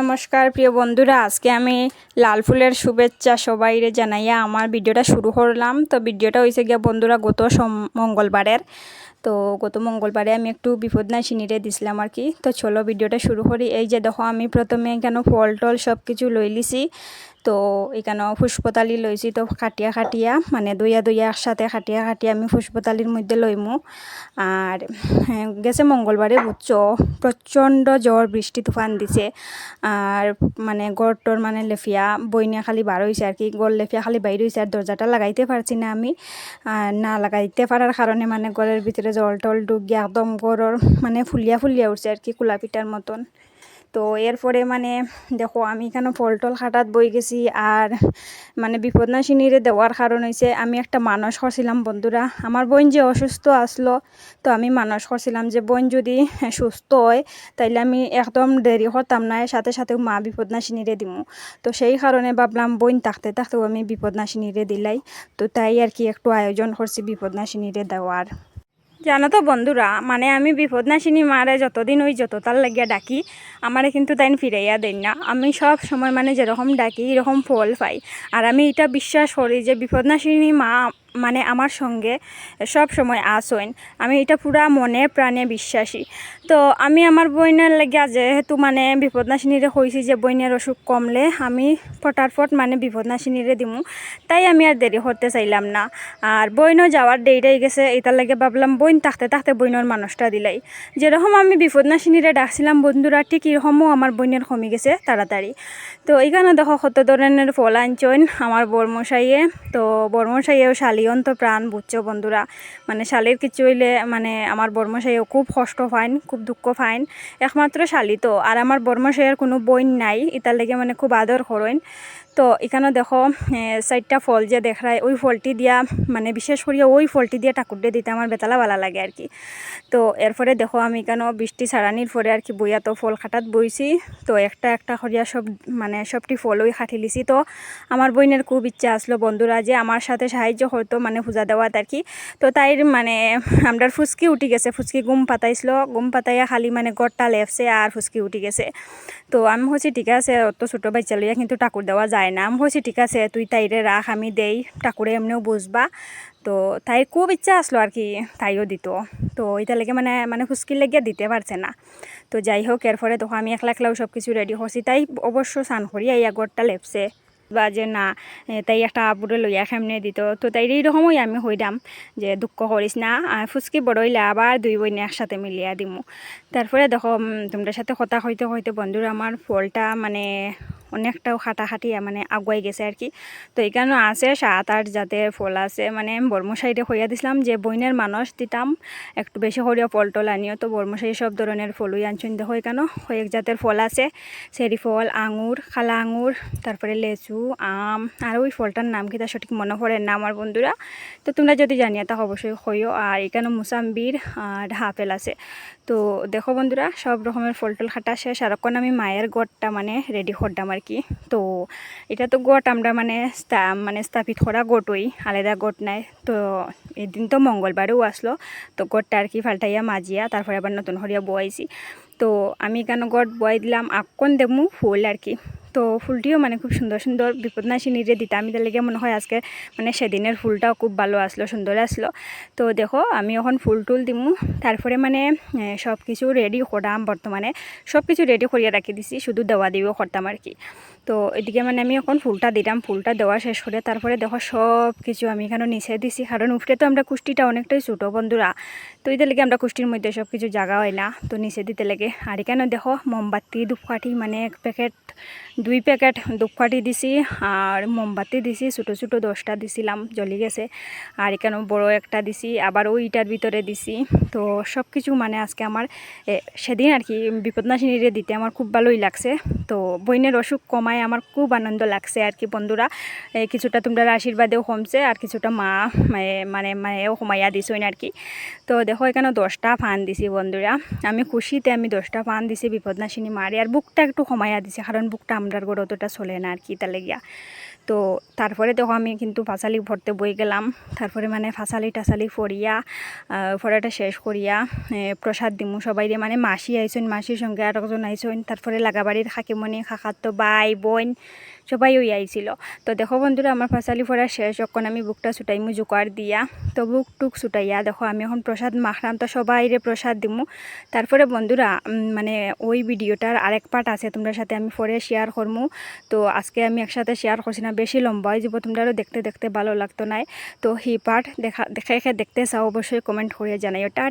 নমস্কার, প্রিয় বন্ধুরা। আজকে আমি লাল ফুলের শুভেচ্ছা সবাইরে জানাইয়া আমার ভিডিওটা শুরু করলাম। তো ভিডিওটা হয়েছে গিয়া, বন্ধুরা, গত মঙ্গলবারের। তো গত মঙ্গলবারে আমি একটু বিপদ নাই, সিনিরে দিছিলাম আর কি। তো চলো ভিডিওটা শুরু করি। এই যে দেখো, আমি প্রথমে কেন ফল টল সব কিছু লই লিছি তো এখানে পুষ্পতালি লইছি তো খাটিয়া খাটিয়া মানে দইয়া দইয়া একসাথে খাটিয়া খাটিয়া আমি পুষ্পতালির মধ্যে লইমু আর হ্যাঁ, গেছে মঙ্গলবারে বুঝছ প্রচণ্ড জ্বর বৃষ্টি তুফান দিছে। আর মানে গড়টর মানে লেফিয়া বইনিয়া খালি বার হয়েছে আর কি গড় লেফিয়া খালি বাইরে হয়েছে আর দরজাটা লাগাইতে পারছি না আমি। না লাগাইতে পারার কারণে মানে গড়ের ভিতরে জল টল ঢুকিয়ে একদম গড়র মানে ফুলিয়া ফুলিয়া উঠছে আর কি কুলাপিটার মতন। তো এরপরে মানে দেখো আমি এখানে ফল টল খাটাত বই গেছি আর মানে বিপদনাশিনীরে দেওয়ার কারণ হয়েছে আমি একটা মানস করছিলাম, বন্ধুরা। আমার বোন যে অসুস্থ আসলো, তো আমি মানস করছিলাম যে, বোন যদি সুস্থ হয়, তাইলে আমি একদম দেরি করতাম না, সাথে সাথে মা বিপদনাশিনীরে দিমু। তো সেই কারণে ভাবলাম, বোন থাকতে থাকতেও আমি বিপদনাশিনীরে দিলাই। তো তাই আর কি একটু আয়োজন করছি বিপদনাশিনীরে দেওয়ার। জানো তো বন্ধুরা মানে আমি বিপদনাশিনী মারে যতদিন ওই যত তার লাগিয়া ডাকি, আমারে কিন্তু তাই ফিরাইয়া দেন না। আমি সব সময় মানে যেরকম ডাকি, এরকম ফল পাই। আর আমি এটা বিশ্বাস করি যে বিপদনাশিনী মা মানে আমার সঙ্গে সব সময় আসেন। আমি এটা পুরা মনে প্রাণে বিশ্বাসী। তো আমি আমার বইনের লাগিয়া যেহেতু মানে বিপদনাশিনীরে কইছি যে বইনের অসুখ কমলে আমি ফটাফট মানে বিপদনাশিনীরে দিমু। তাই আমি আর দেরি করতে চাইলাম না। আর বইনও যাওয়ার দেরিটাই গেছে। এটার লাগে ভাবলাম বইন থাকতে থাকতে বইনের মানুষটা দিলাই। যেরকম আমি বিপদনাশিনীরে ডাকছিলাম, বন্ধুরা ঠিক এরকমও আমার বইনের কমে গেছে তাড়াতাড়ি। তো এইখানে দেখো কত ধরনের ফল আনছেন আমার বর্মশাইয়ে তো বর্মশাইয়েও শালিয়ন তো প্রাণ বুঝছ বন্ধুরা। মানে শালির কিছু হইলে মানে আমার বর্মশাইও খুব কষ্ট পাইন, খুব দুঃখ পাইন। একমাত্র শালি তো, আর আমার বর্মশাইয়ের কোনো বইন নাই এটার লেগে মানে খুব আদর করেন। তো এখানে দেখো চারটা ফল যে দেখায়, ওই ফলটি দিয়া মানে বিশেষ করিয়া ওই ফলটি দিয়ে ঠাকুর দিয়ে দিতে আমার বেতালা ভালো লাগে আর কি। তো এরপরে দেখো, আমি কেন বৃষ্টি ছাড়ানির পরে আর কি বইয়া তো ফল খাটাত বইছি। তো একটা একটা করিয়া সব মানে সবটি ফলই খাটি লিছি। তো আমার বইনের খুব ইচ্ছা আসলো বন্ধুরা যে আমার সাথে সাহায্য হতো মানে পূজা দেওয়াত আর কি তো তাইর মানে আমরার ফুচকি উঠি গেছে, ফুচকি গুম পাতাইছিল, গুম পাতাইয়া খালি মানে গড়টা লেফছে আর ফুচকি উঠি গেছে। তো আমি হচ্ছি ঠিক আছে, অত ছোটো বাচ্চা লইয়া কিন্তু ঠাকুর দেওয়া যায় না। আমি হচ্ছি ঠিক আছে, তুই তাইরে রাখ আমি দেই ঠাকুরে এমনিও বুঝবা তো তাইর খুব ইচ্ছা আসলো আর কি তাইও দিত। তো এটা লেগে মানে মানে ফুচকির লেগে দিতে পারছে না। তো যাই হোক এরপরে তখন আমি একলা একলাও সব কিছু রেডি করছি তাই অবশ্য স্নান করি এই আগরটা লেপছে। বা যে না তাই একটা আপুরে লইয়া খেমনে দিত তো তাই এইরকমই আমি হইলাম যে দুঃখ করিস না ফুচকি বড়ইলে আবার দুই বইনে একসাথে মিলিয়া দিমু। তারপরে দেখো তোমাদের সাথে কথা হইতে হইতে বন্ধুরা আমার ফলটা মানে অনেকটাও খাটাখাটি মানে আগুয়াই গেছে আর কি তো এখানে আছে সাত, আট জাতের ফল আছে। মানে বর্মশাইতে হইয়া দিছিলাম যে বইনের মানুষ দিতাম, একটু বেশি করিয়া ফল টল আনিও। তো বর্মশাই সব ধরনের ফলই আনছেন দেখো এখানে কয়েক জাতের ফল আছে সেরি ফল, আঙুর খালা আঙুর, তারপরে লেচু, আম, আর ওই ফলটার নাম কি সঠিক মনে পড়ে না আমার বন্ধুরা। তো তোমরা যদি জানিয়া তা অবশ্যই হইও। আর এখানে মুসাম্বির আর আপেল আছে। তো দেখো বন্ধুরা, সব রকমের ফল টল খাটা শেষ। আর আমি মায়ের গড়টা মানে রেডি করতাম আর কি তো এটা তো গট আমরা মানে মানে স্থাপিত করা গোটই, আলাদা গোট নাই। তো এদিন তো মঙ্গলবারেও আসলো, তো গোটটা আর কি ফাল্টাইয়া মাজিয়া, তারপরে আবার নতুন হরিয়া বয়াইছি। তো আমি কেন গট বয়াই দিলাম আক্ষণ দেখমু ফুল আর কি। তো ফুলটিও মানে খুব সুন্দর সুন্দর বিপদনাশিনীরে দিতে আমি তার লেগে মনে হয় আজকে মানে সেদিনের ফুলটাও খুব ভালো আসলো, সুন্দর আসলো। তো দেখো, আমি এখন ফুল টুল দিমু, তারপরে মানে সব কিছু রেডি করাম বর্তমানে। সব কিছু রেডি করিয়া রাখি দিছি, শুধু দেওয়া দিও করতাম আর কি। তো এদিকে মানে আমি এখন ফুলটা দিলাম, ফুলটা দেওয়া শেষ করে তারপরে দেখো সব কিছু আমি এখানে নিচে দিছি, কারণ উপরে তো আমরা কুষ্টিটা অনেকটাই ছোটো বন্ধুরা, তো এদের লেগে আমরা কুষ্টির মধ্যে সব কিছু জায়গা হয় না, তো নিচে দিতে লেগে। আর এখানে দেখো, মোমবাতি, ধূপকাঠি মানে এক প্যাকেট দুই প্যাকেট ধূপকাঠি দিছি আর মোমবাতি দিছি, ছোটো ছোটো দশটা দিছিলাম, জ্বলি গেছে। আর এখানে বড় একটা দিছি, আবার ওইটার ভিতরে দিছি। তো সব কিছু মানে আজকে আমার সেদিন আর কি বিপদনাশিনীরে দিতে আমার খুব ভালোই লাগছে। তো বইনের অসুখ কমায় আমার খুব আনন্দ লাগছে আর কি বন্ধুরা। কিছুটা তোমরা আশীর্বাদেও কমছে আর কিছুটা মা মানে মায়েও কমাইয়া দিছইন আর কি। তো দেখো এখানে দশটা ফান দিছি বন্ধুরা। আমি খুশিতে আমি দশটা ফান দিছি বিপদনাশিনী মারে আর বুকটা একটু কমাইয়া দিছি কারণ বুকটা আমরা আমরা ঘরে অতটা চলে না আর কি তালে গিয়া। তো তারপরে দেখো আমি কিন্তু ফাঁসালি ভরতে বই গেলাম। তারপরে মানে ফাঁসালি টাসালি ফরিয়া ফরাটা শেষ করিয়া প্রসাদ দিমু। সবাই মানে মাসি আইসন মাসির সঙ্গে আর একজন আইসন তারপরে লাগাবাড়ির খাকিমণি খাখাতো বাই বোন, সবাই ওই আইছিল। তো দেখো বন্ধুরা, আমার ফাঁসালি ফরা শেষ। যখন আমি বুকটা ছুটাইমু জোকার দিয়া। তো বুক টুক ছুটাইয়া দেখো, আমি এখন প্রসাদ মাখলাম তো সবাইরে প্রসাদ দিমু। তারপরে বন্ধুরা মানে ওই ভিডিওটার আরেক পার্ট আছে তোমরা সাথে আমি পরে শেয়ার করমু। তো আজকে আমি একসাথে শেয়ার করছি না, বেশি লম্বা হয়ে যাব। তোমরাও দেখতে দেখতে ভালো লাগতো নাই। তো হি পার্ট দেখা, দেখে, দেখতে চাও, অবশ্যই কমেন্ট করে জানাই ওটা